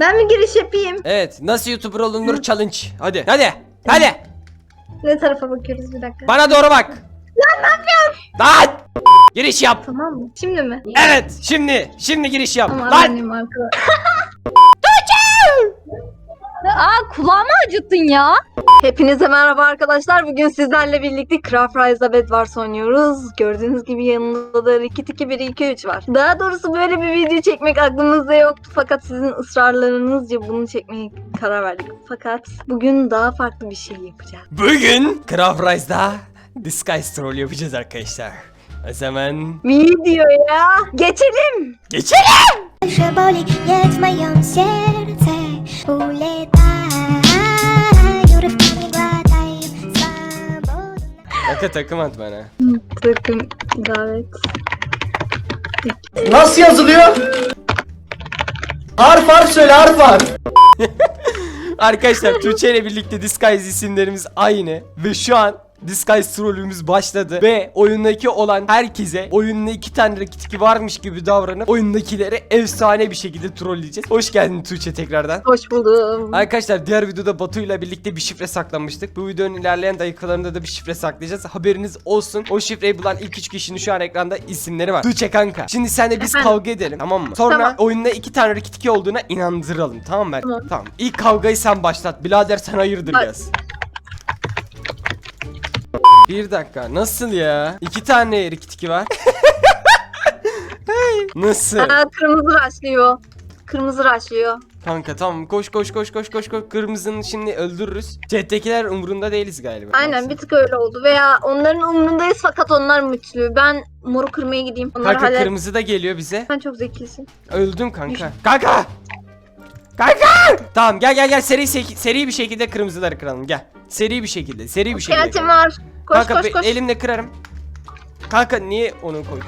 Ben mi giriş yapayım? Evet nasıl YouTuber olunur challenge. Hadi hadi hadi. Ne tarafa bakıyoruz bir dakika. Bana doğru bak. Lan ne yapıyorsun? Lan. Giriş yap. Tamam mı? Şimdi mi? Evet şimdi şimdi giriş yap. Tamam Lan. arkada. Aa kulağımı acıttın ya. Hepinize merhaba arkadaşlar. Bugün sizlerle birlikte Craft Rise Bed Wars oynuyoruz. Gördüğünüz gibi yanında da Rikit 2 1 2 3 var. Daha doğrusu böyle bir video çekmek aklımızda yoktu. Fakat sizin ısrarlarınızca bunu çekmeye karar verdik. Fakat bugün daha farklı bir şey yapacağız. Bugün Craft Rise'da Disguise Troll yapacağız arkadaşlar. O zaman Videoya geçelim. geçelim. Serce Uletaj, Kanka takım at bana. Takım davet. Nasıl yazılıyor? Harf harf söyle harf harf. Arkadaşlar Tuğçe ile birlikte Disguise isimlerimiz aynı ve şu an Disguise trollümüz başladı ve oyundaki olan herkese oyunda iki tane rakitiki varmış gibi davranıp oyundakileri efsane bir şekilde trolleyeceğiz. Hoş geldin Tuğçe tekrardan. Hoş buldum. Arkadaşlar diğer videoda Batu ile birlikte bir şifre saklamıştık. Bu videonun ilerleyen dakikalarında da bir şifre saklayacağız. Haberiniz olsun. O şifreyi bulan ilk üç kişinin şu an ekranda isimleri var. Tuğçe kanka. Şimdi senle biz Efendim? kavga edelim tamam mı? Sonra Tamam. oyunda iki tane rakitiki olduğuna inandıralım tamam mı? Tamam. Tamam. İlk kavgayı sen başlat. Birader sen hayırdır Bak. yaz. Bir dakika nasıl ya? İki tane rakitiki var. Hey, Nasıl? Aa, kırmızı raşlıyor. Kırmızı raşlıyor. Kanka tamam koş koş koş koş koş koş kırmızının şimdi öldürürüz. Chat'tekiler umurunda değiliz galiba. Aynen bir tık öyle oldu. Veya onların umrundayız fakat onlar mütlü. Ben moru kırmaya gideyim. Onları Kanka hallet. kırmızı da geliyor bize. Sen çok zekisin. Öldüm kanka. Kanka! Kanka! Tamam gel gel gel seri seri bir şekilde kırmızıları kıralım gel. Seri bir şekilde seri bir şekilde. Kıralım. var. Koş Kanka, koş koş. elimle kırarım. Kanka niye onu koydun?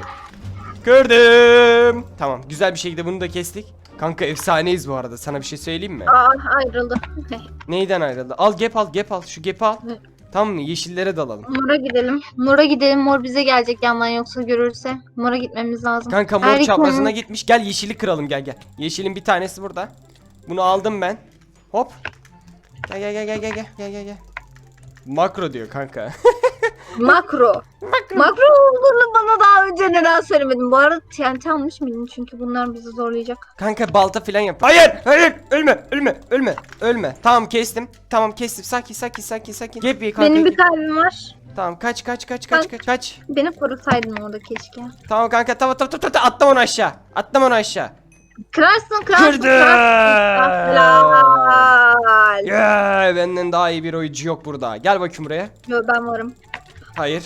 Kırdım. Tamam güzel bir şekilde bunu da kestik. Kanka efsaneyiz bu arada sana bir şey söyleyeyim mi? Aa ayrıldı. Neyden ayrıldı? Al gep al gep al şu gepi al. Ne? Tamam mı? Yeşillere dalalım. Mor'a gidelim. Mor'a gidelim. Mor bize gelecek yandan yoksa görürse. Mor'a gitmemiz lazım. Kanka mor Erken- çaprazına gitmiş. Gel yeşili kıralım gel gel. Yeşilin bir tanesi burada. Bunu aldım ben. Hop. Gel gel gel gel gel gel gel gel. gel. Makro diyor kanka. Makro. Makro olduğunu bana daha önce neden söylemedin? Bu arada TNT almış mıydın? Çünkü bunlar bizi zorlayacak. kanka balta falan yap. Hayır hayır ölme ölme ölme ölme. Tamam kestim. Tamam kestim. Sakin sakin sakin sakin. Gap ye kanka. Benim bir kalbim var. Tamam kaç kaç kaç kaç kaç kaç. Beni korusaydın orada keşke. Tamam kanka tamam tamam tamam tamam. attım onu aşağı. Attım onu aşağı. Kırarsın kırarsın. Kırdım. kırarsın. Helal. Yeah, benden daha iyi bir oyuncu yok burada. Gel bakayım buraya. Yo ben varım. Hayır.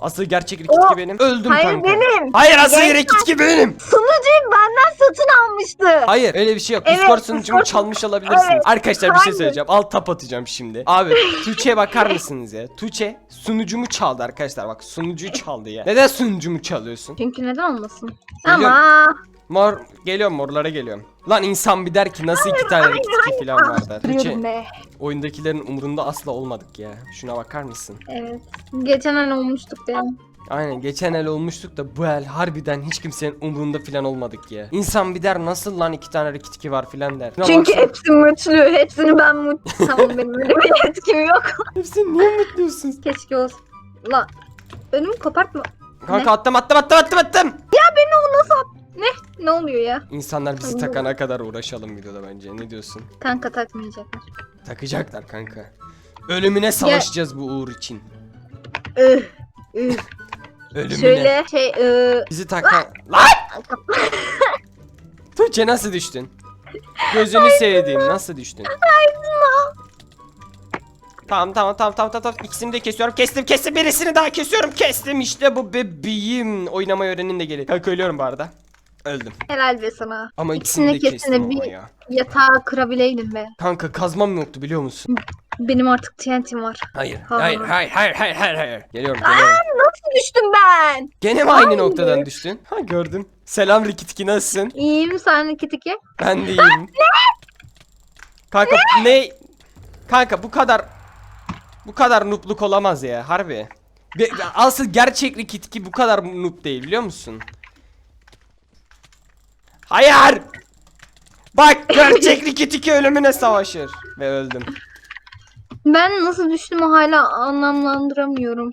Asıl gerçek Rikitki O- benim. Öldüm Hayır kanka. benim. Hayır asıl Gerçek- Rikitki benim. Sunucuyu benden satın almıştı. Hayır öyle bir şey yok. Evet, Discord sunucumu Discord- çalmış olabilirsiniz. Evet, Arkadaşlar bir şey hayır. söyleyeceğim. Alt tap atacağım şimdi. Abi Tuğçe'ye bakar mısınız ya? Tuğçe sunucumu çaldı arkadaşlar. Bak sunucuyu çaldı ya. Neden sunucumu çalıyorsun? Çünkü neden olmasın? Ama Mor geliyorum morlara geliyorum. Lan insan bir der ki nasıl iki tane Rikitki falan var der. Diyorum be. oyundakilerin umurunda asla olmadık ya. Şuna bakar mısın? Evet. Geçen ay olmuştuk benim. Aynen geçen el olmuştuk da bu el harbiden hiç kimsenin umrunda filan olmadık ya. İnsan bir der nasıl lan iki tane rikitiki var filan der. Şuna Çünkü baksana. hepsi mutlu. Hepsini ben mutlu. tamam benim öyle bir yetkim yok. Hepsini niye mutluyorsun? Keşke olsun. La önümü kopartma. Kanka attım attım attım attım attım. Beni o nasıl at? Ne? Ne oluyor ya? İnsanlar bizi Allah. takana kadar uğraşalım videoda bence ne diyorsun? Kanka takmayacaklar. Takacaklar kanka. Ölümüne savaşacağız bu uğur için. Üh. Üh. Ölümüne. Şöyle şey ıı, Bizi takan... Lan! Tuğçe nasıl düştün? Gözünü sevdiğim nasıl düştün? Tamam tamam tamam tamam tamam tamam ikisini de kesiyorum kestim kestim birisini daha kesiyorum kestim işte bu bebeğim oynamayı öğrenin de gelin Kanka ölüyorum bu arada Öldüm helal be sana. ama ikisini de İkisini kestim kesine ama bir ya yatağı kırabileydim be. Kanka kazmam yoktu biliyor musun? Benim artık TNT'm var. Hayır Ha. hayır hayır hayır hayır hayır hayır Geliyorum geliyorum Nasıl düştüm ben? Gene mi aynı Hayır. noktadan düştün? Ha gördüm Selam Rikitiki nasılsın? İyiyim sen iki tiki. Ben de iyiyim. Kanka ne? Kanka bu kadar bu kadar noobluk olamaz ya harbi. Be- asıl gerçek Rikitki bu kadar noob değil biliyor musun? Hayır! Bak gerçek Riki Tiki ölümüne savaşır. Ve öldüm. Ben nasıl düştüğümü hala anlamlandıramıyorum